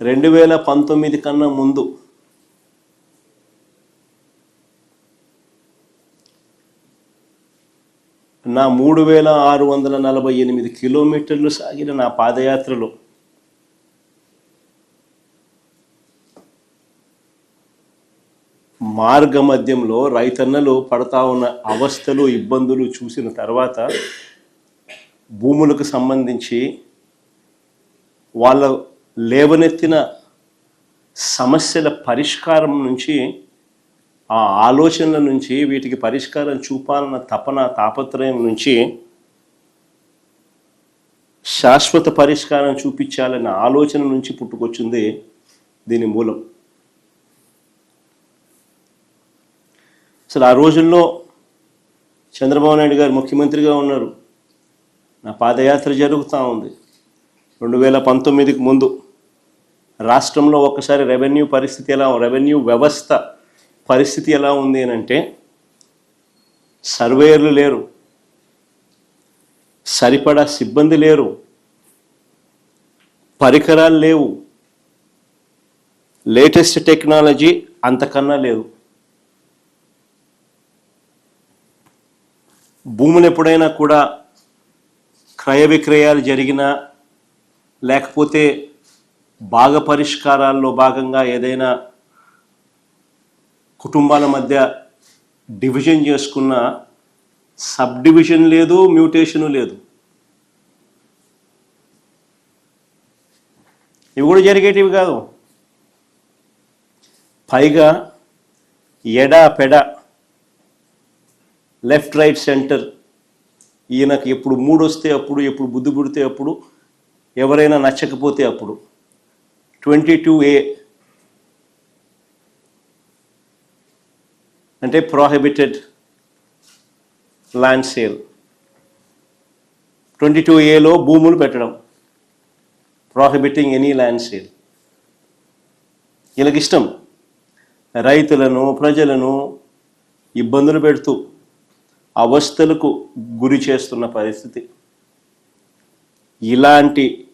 రెండు వేల పంతొమ్మిది కన్నా ముందు. నా మూడు వేల ఆరు వందల నలభై ఎనిమిది కిలోమీటర్లు సాగిన నా పాదయాత్రలో మార్గ మధ్యంలో రైతన్నలు పడతా ఉన్న అవస్థలు ఇబ్బందులు చూసిన తర్వాత భూములకు సంబంధించి వాళ్ళ లేవనెత్తిన సమస్యల పరిష్కారం నుంచి ఆ ఆలోచనల నుంచి వీటికి పరిష్కారం చూపాలన్న తపన తాపత్రయం నుంచి శాశ్వత పరిష్కారం చూపించాలన్న ఆలోచన నుంచి పుట్టుకొచ్చింది దీని మూలం. అసలు ఆ రోజుల్లో చంద్రబాబు నాయుడు గారు ముఖ్యమంత్రిగా ఉన్నారు. నా పాదయాత్ర జరుగుతూ ఉంది. రెండు వేల పంతొమ్మిదికి ముందు రాష్ట్రంలో ఒక్కసారి రెవెన్యూ పరిస్థితి ఎలా రెవెన్యూ వ్యవస్థ పరిస్థితి ఎలా ఉంది అని అంటే సర్వేయర్లు లేరు సరిపడా సిబ్బంది లేరు పరికరాలు లేవు లేటెస్ట్ టెక్నాలజీ అంతకన్నా లేదు. భూములు ఎప్పుడైనా కూడా క్రయ విక్రయాలు జరిగినా లేకపోతే భాగ పరిష్కారాల్లో భాగంగా ఏదైనా కుటుంబాల మధ్య డివిజన్ చేసుకున్న సబ్ డివిజన్ లేదు మ్యూటేషను లేదు. ఇవి కూడా జరిగేటివి కాదు. పైగా ఎడ పెడ లెఫ్ట్ రైట్ సెంటర్ ఈయనకి ఎప్పుడు మూడు వస్తే అప్పుడు ఎప్పుడు బుద్ధి పుడితే అప్పుడు ఎవరైనా నచ్చకపోతే అప్పుడు. Twenty two A. అంటే prohibited land sale twenty two ఏలో భూములు పెట్టడం. ప్రోహిబిటింగ్ ఎనీ ల్యాండ్ సేల్ వీళ్ళకి ఇష్టం. రైతులను ప్రజలను ఇబ్బందులు పెడుతూ అవస్థలకు గురి చేస్తున్న పరిస్థితి. ఇలాంటి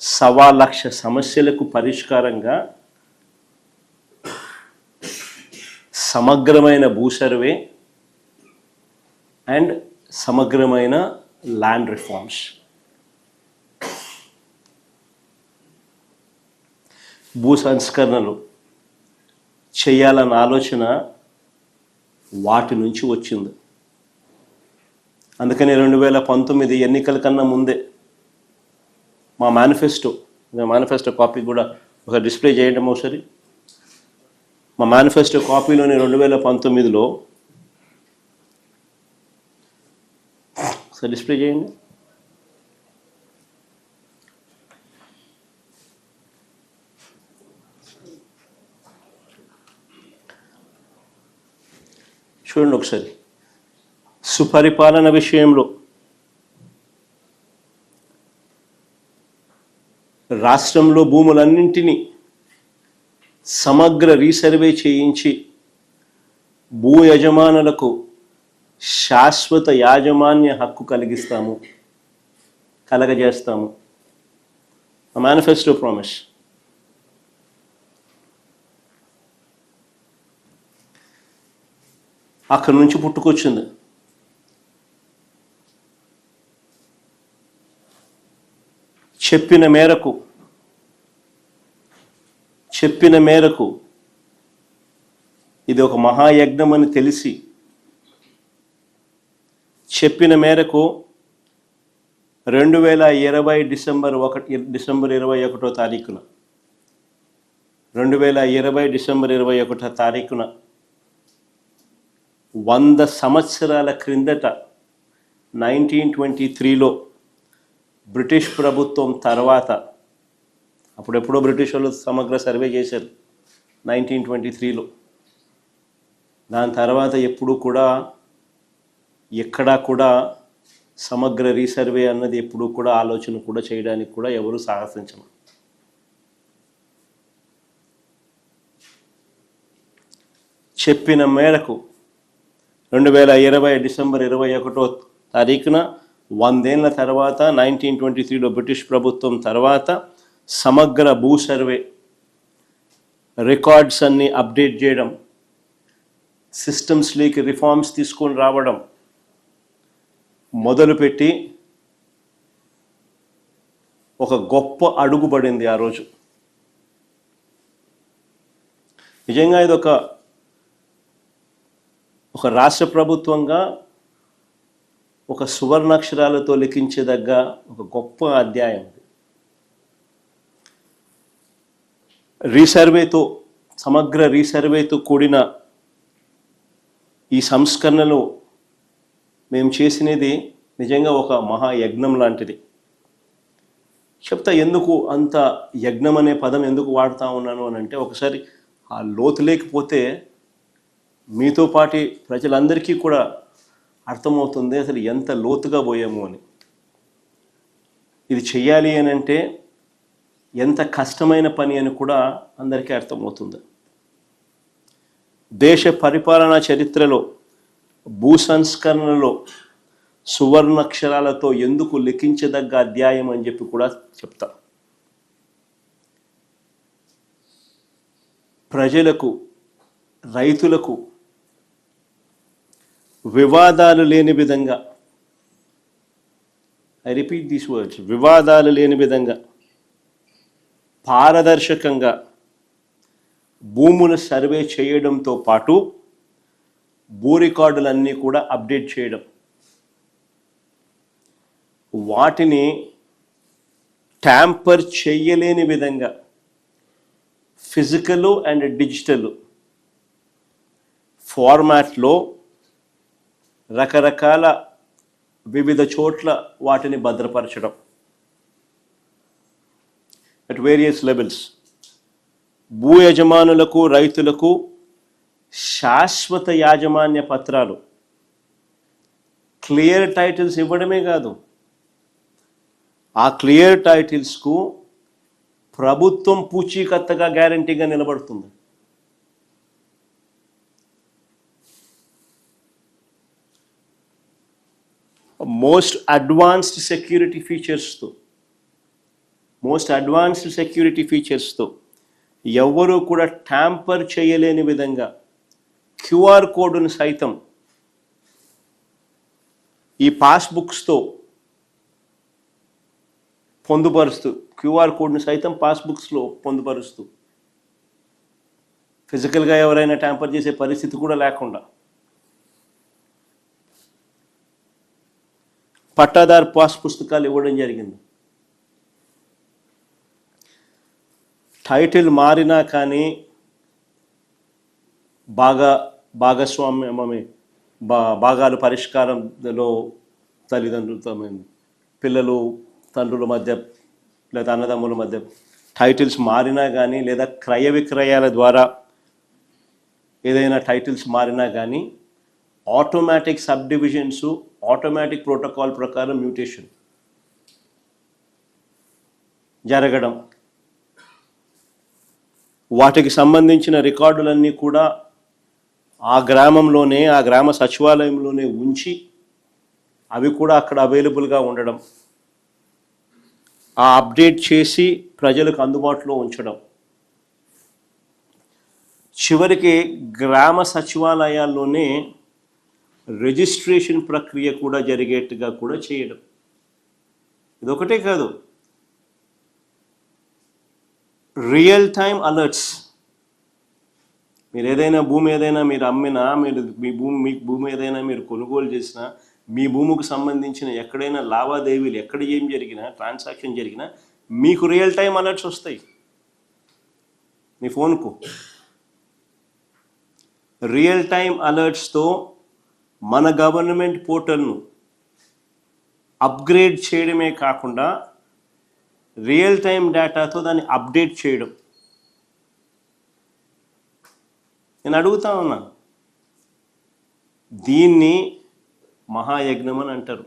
సవా లక్ష సమస్యలకు పరిష్కారంగా సమగ్రమైన భూ సర్వే అండ్ సమగ్రమైన ల్యాండ్ రిఫార్మ్స్. భూ సంస్కరణలు చేయాలన్న ఆలోచన వాటి నుంచి వచ్చింది. అందుకని రెండు వేల పంతొమ్మిది ఎన్నికల కన్నా ముందే మా మేనిఫెస్టో మేనిఫెస్టో కాపీ కూడా ఒకసారి డిస్ప్లే చేయడం ఒకసారి మా మేనిఫెస్టో కాపీలోని రెండు వేల పంతొమ్మిదిలో ఒకసారి డిస్ప్లే చేయండి. చూడండి ఒకసారి. సుపరిపాలన విషయంలో రాష్ట్రంలో భూములన్నింటినీ సమగ్ర రీసర్వే చేయించి భూ యజమానులకు శాశ్వత యాజమాన్య హక్కు కలిగిస్తాము కలగజేస్తాము. మేనిఫెస్టో ప్రామిస్ అక్కడి నుంచి పుట్టుకొచ్చింది. చెప్పిన మేరకు చెప్పిన మేరకు ఇది ఒక మహాయజ్ఞం అని తెలిసి చెప్పిన మేరకు రెండు వేల ఇరవై డిసెంబర్ ఒకటి డిసెంబర్ ఇరవై ఒకటో తారీఖున రెండు వేల ఇరవై డిసెంబర్ ఇరవై ఒకటో తారీఖున వంద సంవత్సరాల క్రిందట నైన్టీన్ ట్వంటీ త్రీలో బ్రిటిష్ ప్రభుత్వం తర్వాత అప్పుడెప్పుడో బ్రిటిష్ వాళ్ళు సమగ్ర సర్వే చేశారు నైన్టీన్ ట్వంటీ త్రీలో. దాని తర్వాత ఎప్పుడు కూడా ఎక్కడా కూడా సమగ్ర రీసర్వే అన్నది ఎప్పుడు కూడా ఆలోచన కూడా చేయడానికి కూడా ఎవరు సాహసించరు. చెప్పిన మేరకు రెండు వేల ఇరవై డిసెంబర్ ఇరవై ఒకటో తారీఖున వందేళ్ళ తర్వాత నైన్టీన్ ట్వంటీ త్రీలో బ్రిటిష్ ప్రభుత్వం తర్వాత సమగ్ర భూ సర్వే రికార్డ్స్ అన్ని అప్డేట్ చేయడం సిస్టమ్స్లోకి రిఫార్మ్స్ తీసుకొని రావడం మొదలుపెట్టి ఒక గొప్ప అడుగుబడింది ఆ రోజు. నిజంగా ఇది ఒక ఒక రాష్ట్ర ప్రభుత్వంగా ఒక సువర్ణాక్షరాలతో లిఖించేదగ్గ ఒక గొప్ప అధ్యాయం ఇది. రీసర్వేతో సమగ్ర రీసర్వేతో కూడిన ఈ సంస్కరణలు మేము చేసినది నిజంగా ఒక మహాయజ్ఞం లాంటిది. చెప్తా ఎందుకు అంత యజ్ఞం అనే పదం ఎందుకు వాడుతూ ఉన్నాను అని అంటే ఒకసారి ఆ లోతు లేకపోతే మీతో పాటి ప్రజలందరికీ కూడా అర్థమవుతుంది అసలు ఎంత లోతుగా పోయాము అని. ఇది చెయ్యాలి అని అంటే ఎంత కష్టమైన పని అని కూడా అందరికీ అర్థమవుతుంది. దేశ పరిపాలనా చరిత్రలో భూ సంస్కరణలో సువర్ణక్షరాలతో ఎందుకు లిఖించదగ్గ అధ్యాయం అని చెప్పి కూడా చెప్తా. ప్రజలకు రైతులకు వివాదాలు లేని విధంగా ఐ రిపీట్ దీస్ వర్డ్స్ వివాదాలు లేని విధంగా పారదర్శకంగా భూములు సర్వే చేయడంతో పాటు భూ రికార్డులన్నీ కూడా అప్డేట్ చేయడం. వాటిని ట్యాంపర్ చేయలేని విధంగా ఫిజికల్ అండ్ డిజిటల్ ఫార్మాట్లో రకరకాల వివిధ చోట్ల వాటిని భద్రపరచడం. అట్ వేరియస్ లెవెల్స్ భూ యజమానులకు రైతులకు శాశ్వత యాజమాన్య పత్రాలు. క్లియర్ టైటిల్స్ ఇవ్వడమే కాదు. ఆ క్లియర్ టైటిల్స్కు ప్రభుత్వం పూచీకత్తగా గ్యారంటీగా నిలబడుతుంది. మోస్ట్ అడ్వాన్స్డ్ సెక్యూరిటీ ఫీచర్స్తో మోస్ట్ అడ్వాన్స్డ్ సెక్యూరిటీ ఫీచర్స్తో ఎవ్వరూ కూడా ట్యాంపర్ చేయలేని విధంగా క్యూఆర్ కోడ్ను సైతం ఈ పాస్బుక్స్తో పొందుపరుస్తూ క్యూఆర్ కోడ్ను సైతం పాస్బుక్స్లో పొందుపరుస్తూ ఫిజికల్గా ఎవరైనా ట్యాంపర్ చేసే పరిస్థితి కూడా లేకుండా పట్టాదారు పాస్ పుస్తకాలు ఇవ్వడం జరిగింది. టైటిల్ మారినా కానీ బాగా భాగస్వామ్యమే బా భాగాలు పరిష్కారంలో తల్లిదండ్రులతో పిల్లలు తండ్రుల మధ్య లేదా అన్నదమ్ముల మధ్య టైటిల్స్ మారినా కానీ లేదా క్రయ విక్రయాల ద్వారా ఏదైనా టైటిల్స్ మారినా కానీ automatic sub divisions automatic protocol ప్రకారం మ్యూటేషన్ జరగడం వాటికి సంబంధించిన రికార్డులన్నీ కూడా ఆ గ్రామంలోనే ఆ గ్రామ సచివాలయంలోనే ఉంచి అవి కూడా అక్కడ అవైలబుల్గా ఉండడం ఆ అప్డేట్ చేసి ప్రజలకు అందుబాటులో ఉంచడం. చివరికి గ్రామ సచివాలయాల్లోనే రిజిస్ట్రేషన్ ప్రక్రియ కూడా జరిగేట్టుగా కూడా చేయడం. ఇదొకటే కాదు రియల్ టైం అలర్ట్స్ మీరు ఏదైనా భూమి ఏదైనా మీరు అమ్మినా మీరు మీ భూమి మీ భూమి ఏదైనా మీరు కొనుగోలు చేసినా మీ భూమికి సంబంధించిన ఎక్కడైనా లావాదేవీలు ఎక్కడ ఏం జరిగినా ట్రాన్సాక్షన్ జరిగినా మీకు రియల్ టైం అలర్ట్స్ వస్తాయి. మీ ఫోన్కు. రియల్ టైం అలర్ట్స్తో మన గవర్నమెంట్ పోర్టల్ను అప్గ్రేడ్ చేయడమే కాకుండా రియల్ టైం డేటాతో దాన్ని అప్డేట్ చేయడం. నేను అడుగుతా ఉన్నా దీన్ని మహాయజ్ఞం అని అంటారు.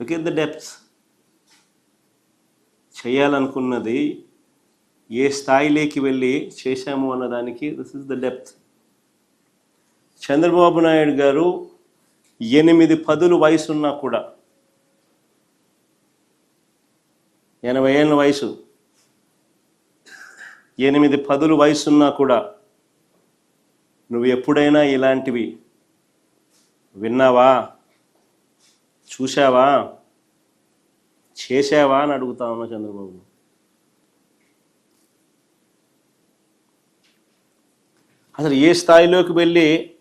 లుక్ ఎట్ ద డెప్త్ చేయాలనుకున్నది ఏ స్థాయిలోకి వెళ్ళి చేశాము అన్నదానికి this is the depth Chandrababu Naidu garu ఎనిమిది పదులు వయసున్నా కూడా ఎనభై ఏళ్ళ వయసు. ఎనిమిది పదులు వయసున్నా కూడా నువ్వు ఎప్పుడైనా ఇలాంటివి విన్నావా? చూసావా చేసావా అని అడుగుతా ఉన్నా చంద్రబాబు. అసలు ఏ స్థాయిలోకి వెళ్ళి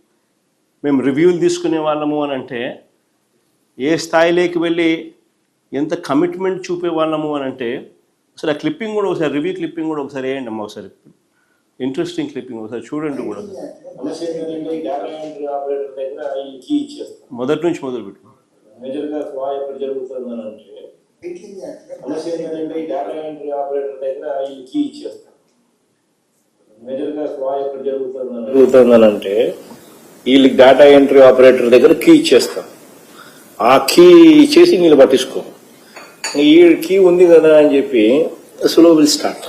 మేము రివ్యూలు తీసుకునే వాళ్ళము అని అంటే ఏ స్థాయిలోకి వెళ్ళి ఎంత కమిట్మెంట్ చూపేవాళ్ళము అని అంటే అసలు ఆ క్లిప్పింగ్ కూడా ఒకసారి రివ్యూ క్లిప్పింగ్ కూడా ఒకసారి వేయండి అమ్మ ఒకసారి. ఇంట్రెస్టింగ్ క్లిప్పింగ్ ఒకసారి చూడండి కూడా. డేటా ఎంట్రీ ఆపరేటర్ మొదటి నుంచి మొదలు పెట్టు మేజర్గా అంటే డేటా ఎంట్రీ ఆపరేటర్ అంటే వీళ్ళకి డేటా ఎంట్రీ ఆపరేటర్ దగ్గర కీ ఇచ్చేస్తాం. ఆ కీ ఇచ్చేసి వీళ్ళు పట్టించుకో. ఈ కీ ఉంది కదా అని చెప్పి స్లో విల్ స్టార్ట్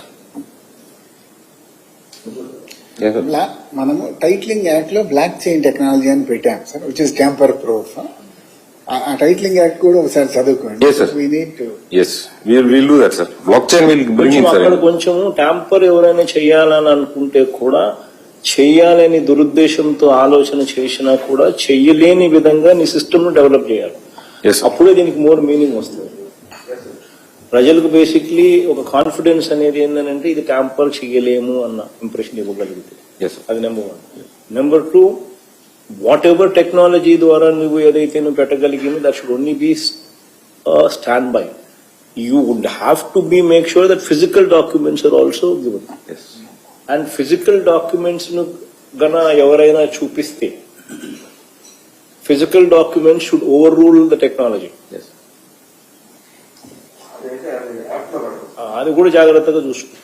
బ్లాక్ మనము టైట్లింగ్ యాక్ట్లో బ్లాక్ చైన్ టెక్నాలజీ అని పెట్టాం sir which is tamper proof ఆ టైట్లింగ్ యాక్ట్ కూడా ఒకసారి చదువుకోండి Yes, sir. We need to Yes, we'll, we'll do that, sir. Blockchain will bring in, కొంచెం అక్కడ. కొంచెం ట్యాంపర్ ఎవరైనా చేయాలని అనుకుంటే కూడా చెయ్యాలని దురుద్దేశంతో ఆలోచన చేసినా కూడా చెయ్యలేని విధంగా నీ సిస్టమ్ను డెవలప్ చేయాలి. అప్పుడే దీనికి మోర్ మీనింగ్ వస్తుంది ప్రజలకు బేసిక్లీ ఒక కాన్ఫిడెన్స్ అనేది ఏంటంటే ఇది ట్యాంపర్ చేయలేము అన్న ఇంప్రెషన్ ఇవ్వగలిగితే. అది number one number two whatever technology ద్వారా నువ్వు ఏదైతే నువ్వు పెట్టగలిగిందో that should only be stand by you would have to be make sure that physical documents are also given Yes. And physical డాక్యుమెంట్స్ను గన ఎవరైనా చూపిస్తే physical documents should overrule the technology Yes. అది కూడా జాగ్రత్తగా చూసుకో.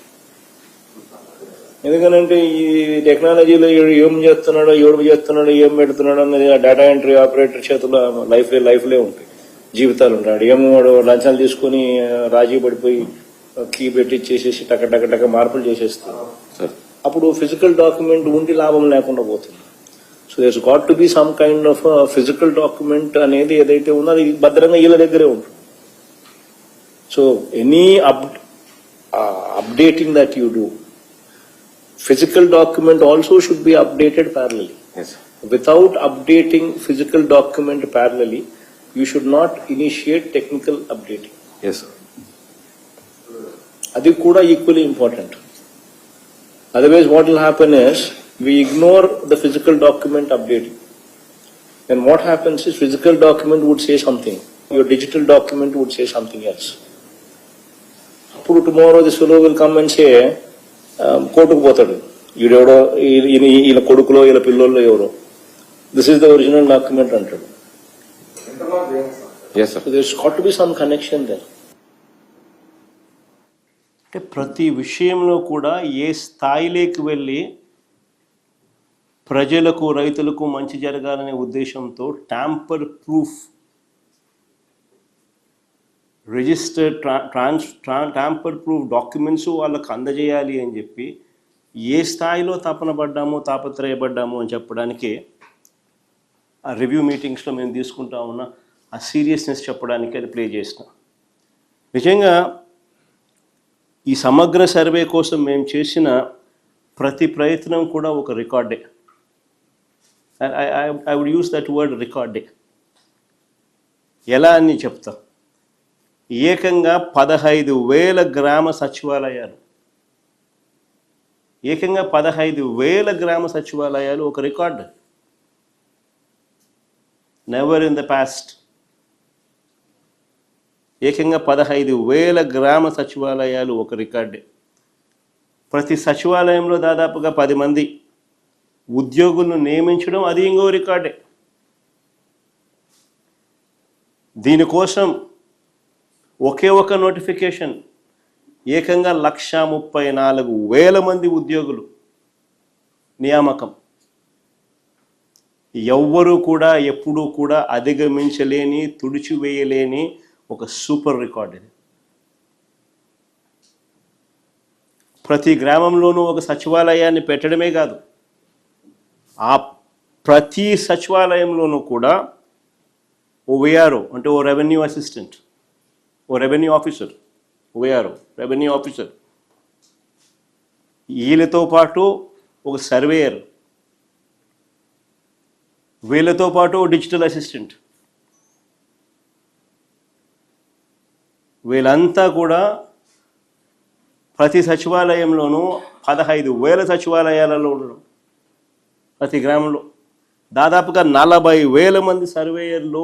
ఎందుకనంటే ఈ టెక్నాలజీలో ఏం చేస్తున్నాడో ఎవడు చేస్తున్నాడో ఏం పెడుతున్నాడో అనేది ఆ డేటా ఎంట్రీ ఆపరేటర్ చేతిలో లైఫ్ లైఫ్లే ఉంటాయి జీవితాలు ఉంటాడు ఏమో వాడు లంచాలు తీసుకొని రాజీ పడిపోయి కీ పెట్టి చేసేసి టక టక టక మార్పులు చేసేస్తాడు. అప్పుడు ఫిజికల్ డాక్యుమెంట్ ఉండి లాభం లేకుండా పోతుంది. So there's got to be some kind of physical document అనేది ఏదైతే ఉందో అది భద్రంగా వీళ్ళ దగ్గరే ఉంటుంది. So any up Updating that you do physical document also should be updated parallelly Yes. sir. without updating physical document parallelly, you should not initiate technical updating. Yes, sir. అది కూడా equally important otherwise what will happen is we ignore the physical document updating and what happens is physical document would say something your digital document would say something else అప్పుడు tomorrow this fellow will come and say కోర్టుకు పోతాడు. ఈడెవడో ఈయన కొడుకులో ఈయన పిల్లోల్లో ఎవరో. This is the original document అంటాడు. To be some connection there అంటే ప్రతి విషయంలో కూడా ఏ స్థాయిలోకి వెళ్ళి ప్రజలకు రైతులకు మంచి జరగాలనే ఉద్దేశంతో tamper proof registered trans tamper proof documents వాళ్ళకు అందజేయాలి అని చెప్పి ఏ స్థాయిలో తపన పడ్డామో తాపత్రయపడ్డాము అని చెప్పడానికి ఆ రివ్యూ మీటింగ్స్లో మేము తీసుకుంటా ఉన్న ఆ సీరియస్నెస్ చెప్పడానికి అది ప్లే చేసిన. నిజంగా ఈ సమగ్ర సర్వే కోసం మేము చేసిన ప్రతి ప్రయత్నం కూడా ఒక రికార్డే I would use that word రికార్డే ఎలా అని చెప్తాం? ఏకంగా పదహైదు వేల గ్రామ సచివాలయాలు. ఏకంగా పదహైదు వేల గ్రామ సచివాలయాలు ఒక record. Never in the past ఏకంగా పదహైదు వేల గ్రామ సచివాలయాలు ఒక రికార్డే. ప్రతి సచివాలయంలో దాదాపుగా పది మంది ఉద్యోగులను నియమించడం అది ఇంకో రికార్డే. దీనికోసం ఒకే ఒక నోటిఫికేషన్. ఏకంగా లక్ష ముప్పై నాలుగు వేల మంది ఉద్యోగులు. నియామకం. ఎవ్వరూ కూడా ఎప్పుడూ కూడా అధిగమించలేని తుడిచివేయలేని ఒక సూపర్ రికార్డ్ ఇది. ప్రతి గ్రామంలోనూ ఒక సచివాలయాన్ని పెట్టడమే కాదు. ఆ ప్రతి సచివాలయంలోనూ కూడా ఓ విఆర్ఓ అంటే ఓ revenue assistant oh revenue officer or revenue officer. వీళ్ళతో పాటు ఒక సర్వేయర్ వీళ్ళతో పాటు డిజిటల్ అసిస్టెంట్. వీళ్ళంతా కూడా ప్రతి సచివాలయంలోనూ పదహైదు వేల సచివాలయాలలో ఉండడం. ప్రతి గ్రామంలో దాదాపుగా నలభై వేల మంది సర్వేయర్లు